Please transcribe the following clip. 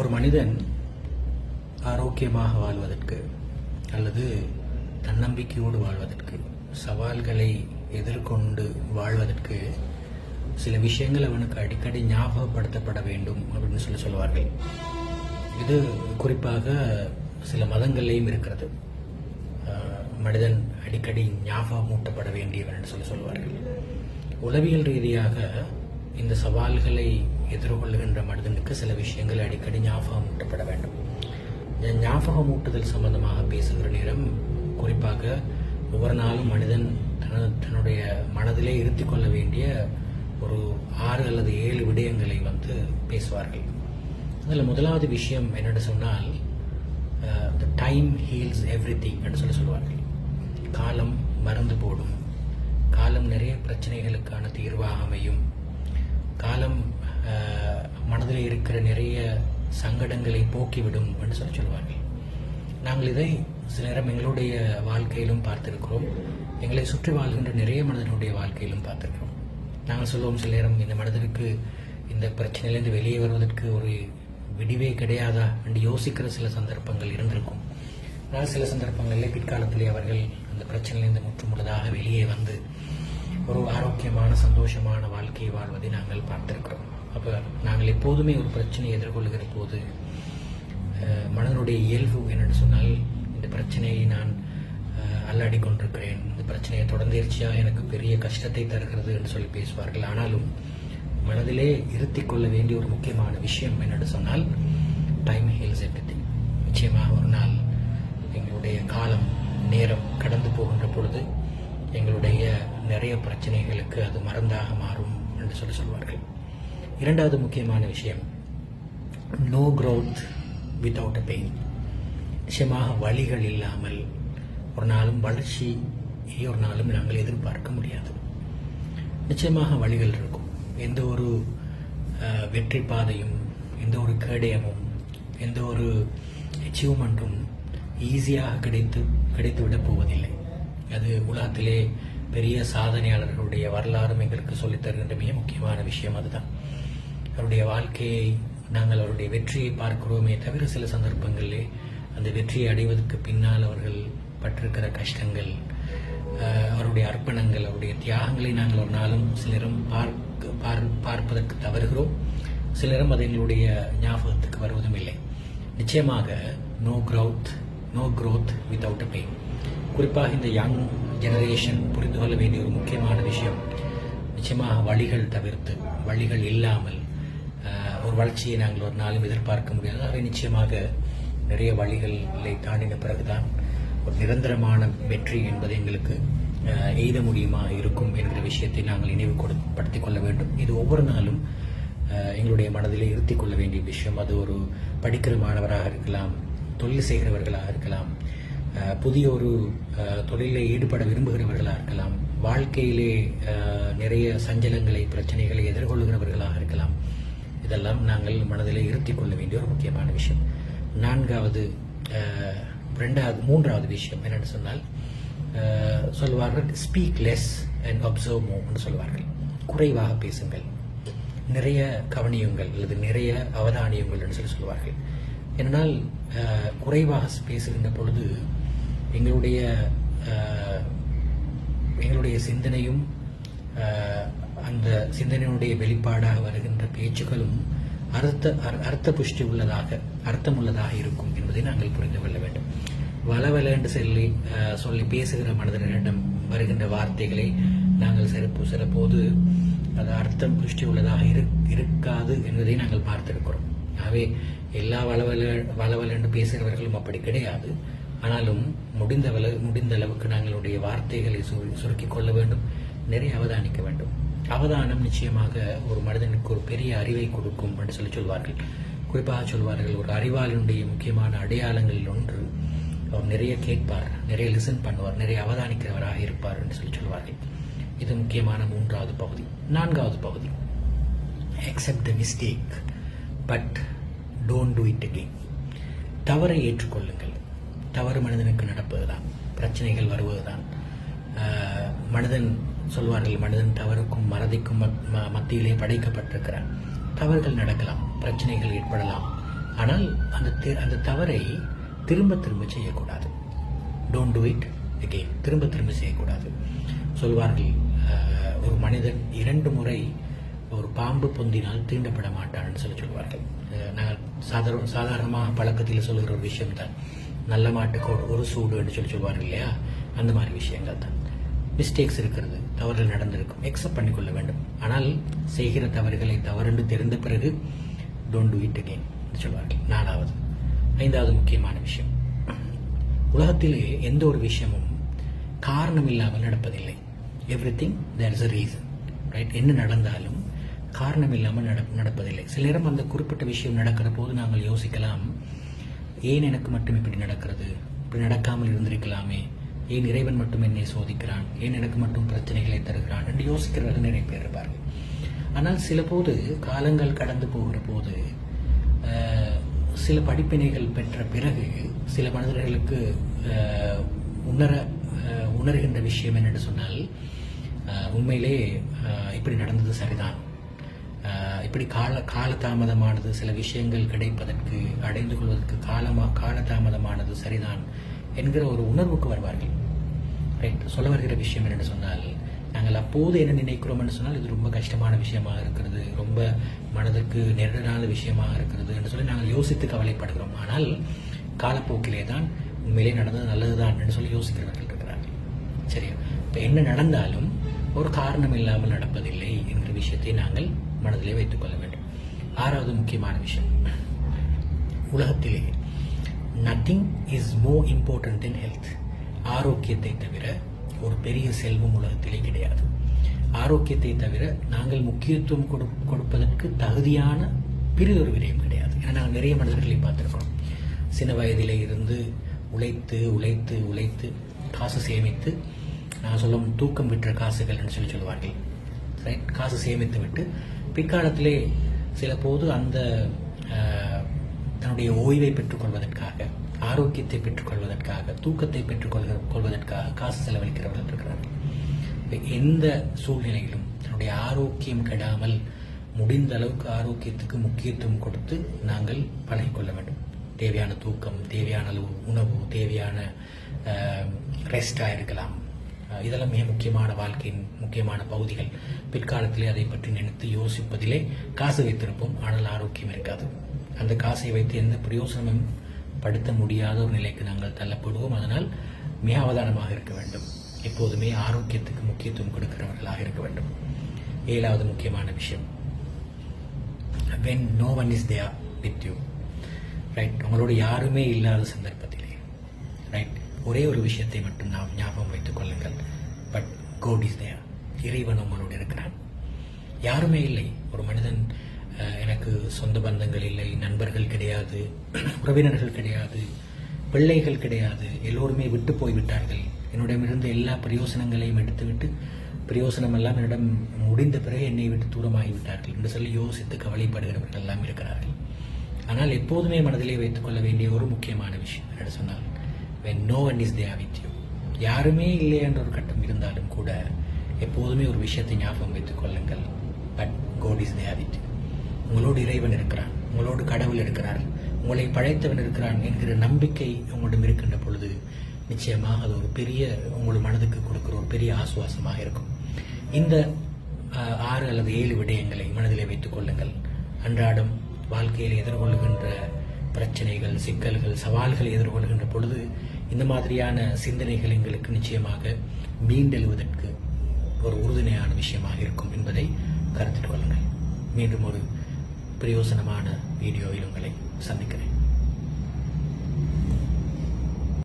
ஒரு மனிதன் ஆரோக்கியமாக வாழ்வதற்கு அல்லது தன்னம்பிக்கையோடு வாழ்வதற்கு சவால்களை எதிர்கொண்டு வாழ்வதற்கு சில விஷயங்கள் அவனுக்கு அடிக்கடி ஞாபகப்படுத்தப்பட வேண்டும் அப்படின்னு சொல்லி சொல்வார்கள். இது குறிப்பாக சில மதங்களையும் இருக்கிறது. மனிதன் அடிக்கடி ஞாபகமூட்டப்பட வேண்டியவன் என்று சொல்லி சொல்வார்கள். உளவியல் ரீதியாக இந்த சவால்களை எதிர்கொள்ளுகின்ற மனிதனுக்கு சில விஷயங்கள் அடிக்கடி ஞாபகம் ஊட்டப்பட வேண்டும். ஞாபகம் ஊட்டுதல் சம்பந்தமாக பேசுகிற நேரம் குறிப்பாக ஒவ்வொரு நாளும் மனிதன் தனது தன்னுடைய மனதிலே இருத்தி கொள்ள வேண்டிய ஒரு ஆறு அல்லது ஏழு விடயங்களை வந்து பேசுவார்கள். அதில் முதலாவது விஷயம் என்னென்னு சொன்னால் the time heals everything என்று சொல்லி சொல்லுவார்கள். காலம் மறந்து போடும். காலம் நிறைய பிரச்சனைகளுக்கான தீர்வாக அமையும். காலம் மனதில் இருக்கிற நிறைய சங்கடங்களை போக்கிவிடும் என்று சொல்லி சொல்வார்கள் நாங்கள் இதை சில நேரம் எங்களுடைய வாழ்க்கையிலும் பார்த்திருக்கிறோம். எங்களை சுற்றி வாழ்கின்ற நிறைய மனிதனுடைய வாழ்க்கையிலும் பார்த்திருக்கிறோம். நாங்கள் சொல்லுவோம் சில நேரம் இந்த மனிதனுக்கு இந்த பிரச்சனையிலிருந்து வெளியே வருவதற்கு ஒரு விடிவே கிடையாதா என்று யோசிக்கிற சில சந்தர்ப்பங்கள் இருந்திருக்கும். ஆனால் சில சந்தர்ப்பங்களில் பிற்காலத்திலே அவர்கள் அந்த பிரச்சனையிலிருந்து முற்றுமுழுதாக வெளியே வந்து ஒரு ஆரோக்கியமான சந்தோஷமான வாழ்க்கையை வாழ்வதை நாங்கள் பார்த்திருக்கிறோம். அப்போ நாங்கள் எப்போதுமே ஒரு பிரச்சனையை எதிர்கொள்கிற போது மனதனுடைய இயல்பு என்னென்னு சொன்னால் இந்த பிரச்சனையை நான் அல்லாடி கொண்டிருக்கிறேன். இந்த பிரச்சனையை தொடர்ந்தேர்ச்சியாக எனக்கு பெரிய கஷ்டத்தை தருகிறது என்று சொல்லி பேசுவார்கள். ஆனாலும் மனதிலே இருத்தி கொள்ள வேண்டிய ஒரு முக்கியமான விஷயம் என்னென்னு சொன்னால் டைம் ஹீல்ஸ் எவ்ரிதிங் நிச்சயமாக ஒரு நாள் எங்களுடைய காலம் நேரம் கடந்து போகின்ற பொழுது எங்களுடைய நிறைய பிரச்சனைகளுக்கு அது மருந்தாக மாறும் என்று சொல்லி சொல்வார்கள். இரண்டாவது முக்கியமான விஷயம் no growth without a pain நிச்சயமாக வழிகள் இல்லாமல் ஒரு நாளும் வளர்ச்சியை ஒரு நாளும் நாங்கள் எதிர்பார்க்க முடியாது. நிச்சயமாக வழிகள் இருக்கும். எந்த ஒரு அஹ், வெற்றி பாதையும் எந்த ஒரு கேடயமும் எந்த ஒரு அச்சீவ்மெண்ட்டும் ஈஸியாக கிடைத்து கிடைத்துவிடப் போவதில்லை. அது உலகத்திலே பெரிய சாதனையாளர்களுடைய வரலாறும் எங்களுக்கு சொல்லித் தருகின்ற மிக முக்கியமான விஷயம் அதுதான். அவருடைய வாழ்க்கையை நாங்கள் அவருடைய வெற்றியை பார்க்கிறோமே தவிர சில சந்தர்ப்பங்களிலே அந்த வெற்றியை அடைவதற்கு பின்னால் அவர்கள் பட்டிருக்கிற கஷ்டங்கள் அவருடைய அர்ப்பணங்கள் அவருடைய தியாகங்களை நாங்கள் ஒரு நாளும் சிலரும் பார்க்க பார் பார்ப்பதற்கு தவறுகிறோம். சிலரும் அது எங்களுடைய ஞாபகத்துக்கு வருவதும் இல்லை. நிச்சயமாக no growth no growth without a pain குறிப்பாக இந்த யங் ஜெனரேஷன் புரிந்து கொள்ள வேண்டிய ஒரு முக்கியமான விஷயம். நிச்சயமாக வழிகள் தவிர்த்து வழிகள் இல்லாமல் ஒரு வளர்ச்சியை நாங்கள் ஒரு நாளும் எதிர்பார்க்க முடியாது. அவை நிச்சயமாக நிறைய வழிகளை தாண்டின பிறகுதான் ஒரு நிரந்தரமான வெற்றி என்பது எங்களுக்கு எய்த முடியுமா இருக்கும் என்கிற விஷயத்தை நாங்கள் நினைவு கொடுப்படுத்திக் கொள்ள வேண்டும். இது ஒவ்வொரு நாளும் எங்களுடைய மனதிலே இருத்திக் கொள்ள வேண்டிய விஷயம். அது ஒரு படிக்கிற மாணவராக இருக்கலாம் தொழில் செய்கிறவர்களாக இருக்கலாம் புதிய ஒரு தொழிலில் ஈடுபட விரும்புகிறவர்களாக இருக்கலாம். வாழ்க்கையிலே நிறைய சஞ்சலங்களை பிரச்சனைகளை எதிர்கொள்கிறவர்களாக இருக்கலாம். இதெல்லாம் நாங்கள் மனதில் இருத்தி கொள்ள வேண்டிய ஒரு முக்கியமான விஷயம். நான்காவது ரெண்டாவது மூன்றாவது விஷயம் என்னென்னு சொன்னால் சொல்வார்கள் ஸ்பீக் லெஸ் அண்ட் அப்சர்வ் மோன்னு சொல்வார்கள். குறைவாக பேசுங்கள். நிறைய கவனியுங்கள் அல்லது நிறைய அவதானியுங்கள் என்று சொல்லி சொல்வார்கள். என்னால் குறைவாக பேசுகின்ற பொழுது எங்களுடைய எங்களுடைய சிந்தனையும் அந்த சிந்தனையினுடைய வெளிப்பாடாக வருகின்ற பேச்சுகளும் அர்த்த அர்த்த புஷ்டி உள்ளதாக அர்த்தம் உள்ளதாக இருக்கும் என்பதை நாங்கள் புரிந்து கொள்ள வேண்டும். வளவல என்று சொல்லி சொல்லி பேசுகிற மனிதர்களிடம் வருகின்ற வார்த்தைகளை நாங்கள் சிறப்பு சிறப்போது அது அர்த்தம் புஷ்டி உள்ளதாக இரு இருக்காது என்பதை நாங்கள் பார்த்திருக்கிறோம். ஆகவே எல்லா வளவல வளவல் என்று பேசுகிறவர்களும் அப்படி கிடையாது. ஆனாலும் முடிந்த அளவு முடிந்த அளவுக்கு நாங்களுடைய வார்த்தைகளை சுருக்கிக் கொள்ள வேண்டும் நிறைய அவதானிக்க வேண்டும். அவதானம் நிச்சயமாக ஒரு மனிதனுக்கு ஒரு பெரிய அறிவை கொடுக்கும் என்று சொல்லி சொல்வார்கள். குறிப்பாக சொல்வார்கள் ஒரு அறிவாளினுடைய முக்கியமான அடையாளங்களில் ஒன்று அவர் நிறைய கேட்பார் நிறைய லிசன் பண்ணுவார் நிறைய அவதானிக்கிறவராக இருப்பார் என்று சொல்லி சொல்வார்கள். இது முக்கியமான மூன்றாவது பகுதி. நான்காவது பகுதி. Accept the mistake but don't do it again தவறை ஏற்றுக்கொள்ளுங்கள். தவறு மனிதனுக்கு நடப்பது தான் பிரச்சனைகள் வருவதுதான். தான் மனிதன் சொல்வார்கள் மனிதன் தவறுக்கும் மறதிக்கும் மத்- ம- மத்தியிலே படைக்கப்பட்டிருக்கிறான் தவறுகள் நடக்கலாம் பிரச்சனைகள் ஏற்படலாம். ஆனால் அந்த அந்த தவறை திரும்ப திரும்ப செய்யக்கூடாது. டோன்ட் டூ இட் அகெயின் திரும்ப திரும்ப செய்யக்கூடாது. சொல்வார்கள் ஒரு மனிதன் இரண்டு முறை ஒரு பாம்பு பொந்தினால் தீண்டப்பட மாட்டான்னு சொல்லி சொல்வார்கள். நாங்கள் சாதாரண சாதாரணமாக பழக்கத்தில் சொல்கிற ஒரு விஷயம் தான் நல்ல மாட்டுக்கு ஒரு- ஒரு சூடு என்று சொல்லி சொல்லுவார் இல்லையா? அந்த மாதிரி விஷயங்கள் தான். மிஸ்டேக்ஸ் இருக்கிறது தவறுகள் நடந்திருக்கும். எக்ஸப்ட் பண்ணிக்கொள்ள வேண்டும். ஆனால் செய்கிற தவறுகளை தவறுண்டு தெரிந்த பிறகு டோன்ட் டூ இட் அகெயின் சொல்வார்கள். நாலாவது ஐந்தாவது முக்கியமான விஷயம். உலகத்திலே எந்த ஒரு விஷயமும் காரணம் இல்லாமல் நடப்பதில்லை. Everything there is a reason right என்ன நடந்தாலும் காரணம் இல்லாமல் நட நடப்பதில்லை. சில நேரம் அந்த குறிப்பிட்ட விஷயம் நடக்கிற போது நாங்கள் யோசிக்கலாம் ஏன் எனக்கு மட்டும் இப்படி நடக்கிறது? இப்படி நடக்காமல் இருந்திருக்கலாமே. ஏன் இறைவன் மட்டும் என்னை சோதிக்கிறான்? ஏன் எனக்கு மட்டும் பிரச்சனைகளை தருகிறான்? என்று யோசிக்கிறவர்கள் நிறைய பேர் இருப்பார்கள். ஆனால் சில போது காலங்கள் கடந்து போகிற போது சில படிப்பினைகள் பெற்ற பிறகு சில மனிதர்களுக்கு உணர உணர்கின்ற விஷயம் என்னென்று சொன்னால் உண்மையிலே இப்படி நடந்தது சரிதான். எப்படி இப்படி கால காலதாமதமானது சில விஷயங்கள் கிடைப்பதற்கு அடைந்து கொள்வதற்கு காலமா காலதாமதமானது சரிதான் என்கிற ஒரு உணர்வுக்கு வருவார்கள். ரைட் சொல்ல வருகிற விஷயம் என்னென்னு சொன்னால் நாங்கள் அப்போது என்ன நினைக்கிறோம்னு சொன்னால் இது ரொம்ப கஷ்டமான விஷயமா இருக்கிறது ரொம்ப மனதிற்கு நெருடலான விஷயமாக இருக்கிறது என்று சொல்லி நாங்கள் யோசித்து கவலைப்படுகிறோம். ஆனால் காலப்போக்கிலே தான் உண்மையிலே நடந்தது நல்லதுதான் என்று சொல்லி யோசிக்கிறவர்கள் இருக்கிறார்கள். சரியா? இப்போ என்ன நடந்தாலும் ஒரு காரணம் இல்லாமல் நடப்பதில்லை என்கிற விஷயத்தை நாங்கள் மனதிலே வைத்துக் கொள்ள வேண்டும். ஆறாவது முக்கியமான விஷயம். உலகத்திலே nothing is more important than health ஆரோக்கியத்தை தவிர ஒரு பெரிய செல்வம் உலகத்திலே கிடையாது. ஆரோக்கியத்தை தவிர நாங்கள் முக்கியத்துவம் கொடு கொடுப்பதற்கு தகுதியான பிறிதொரு விடயம் கிடையாது. ஏன்னா நாங்கள் நிறைய மனிதர்களை பார்த்துருக்கோம் சின்ன வயதிலே இருந்து உழைத்து உழைத்து உழைத்து காசு சேமித்து நான் சொல்லும் தூக்கம் விற்ற காசுகள் என்று சொல்லி சொல்லுவார்கள். ரைட் காசு சேமித்து விட்டு பிற்காலத்திலே சில போது அந்த தன்னுடைய ஓய்வை பெற்றுக்கொள்வதற்காக ஆரோக்கியத்தை பெற்றுக்கொள்வதற்காக தூக்கத்தை பெற்றுக்கொள்கிற கொள்வதற்காக காசு செலவழிக்கிறவர்கள் இருக்கிறார்கள். எந்த சூழ்நிலையிலும் தன்னுடைய ஆரோக்கியம் கெடாமல் முடிந்த அளவுக்கு ஆரோக்கியத்துக்கு முக்கியத்துவம் கொடுத்து நாங்கள் பழகிக்கொள்ள வேண்டும். தேவையான தூக்கம் தேவையான அளவு உணவு தேவையான ரெஸ்டாக இருக்கலாம். இதெல்லாம் மிக முக்கியமான வாழ்க்கையின் முக்கியமான பகுதிகள். பிற்காலத்திலே அதை பற்றி நினைத்து யோசிப்பதிலே காசு வைத்திருப்போம். ஆனால் ஆரோக்கியம் இருக்காது. அந்த காசை வைத்து எந்த பிரயோசனமும் படுத்த முடியாத ஒரு நிலைக்கு நாங்கள் தள்ளப்படுவோம். அதனால் மிக அவதானமாக இருக்க வேண்டும். எப்போதுமே ஆரோக்கியத்துக்கு முக்கியத்துவம் கொடுக்கிறவர்களாக இருக்க வேண்டும். ஏழாவது முக்கியமான விஷயம். When no one is there with you right உங்களோட யாருமே இல்லாத சந்தர்ப்பத்தில். ஒரே ஒரு விஷயத்தை மட்டும் நாம் ஞாபகம் வைத்துக் கொள்ளுங்கள். பட் கோட் இஸ் தேர் இறைவன் உங்களோடு இருக்கிறான். யாருமே இல்லை. ஒரு மனிதன் எனக்கு சொந்த பந்தங்கள் இல்லை நண்பர்கள் கிடையாது உறவினர்கள் கிடையாது பிள்ளைகள் கிடையாது எல்லோருமே விட்டு போய்விட்டார்கள் என்னிடமிருந்து எல்லா பிரயோசனங்களையும் எடுத்துவிட்டு பிரயோசனம் எல்லாம் என்னிடம் முடிந்த பிறகு என்னை விட்டு தூரமாகிவிட்டார்கள் என்று சொல்லி யோசித்து கவலைப்படுகிறவர்கள் எல்லாம் இருக்கிறார்கள். ஆனால் எப்போதுமே மனதிலே வைத்துக் கொள்ள வேண்டிய ஒரு முக்கியமான விஷயம் என்று சொன்னால் when no one is there with you யாருமே இல்லை என்ற ஒரு கட்டம் இருந்தாலும் கூட எப்போதுமே ஒரு விஷயத்தை ஞாபகம் வைத்துக் கொள்ளுங்கள். But God is there with you உங்களோடு இறைவன் இருக்கிறான். உங்களோடு கடவுள் இருக்கிறார். உங்களை பழைத்தவன் இருக்கிறான் என்கிற நம்பிக்கை உங்களிடம் இருக்கின்ற பொழுது நிச்சயமாக அது ஒரு பெரிய உங்கள் மனதுக்கு கொடுக்குற ஒரு பெரிய ஆசுவாசமாக இருக்கும். இந்த ஆறு அல்லது ஏழு விடயங்களை மனதிலே வைத்துக் கொள்ளுங்கள். அன்றாடம் வாழ்க்கையில் எதிர்கொள்ளுகின்ற பிரச்சனைகள் சிக்கல்கள் சவால்களை எதிர்கொள்கின்ற பொழுது இந்த மாதிரியான சிந்தனைகள் எங்களுக்கு நிச்சயமாக மீண்டெழுவதற்கு ஒரு உறுதுணையான விஷயமாக இருக்கும் என்பதை கருத்தில் கொள்ளுங்கள். மீண்டும் ஒரு பிரயோசனமான வீடியோவில் உங்களை சந்திக்கிறேன்.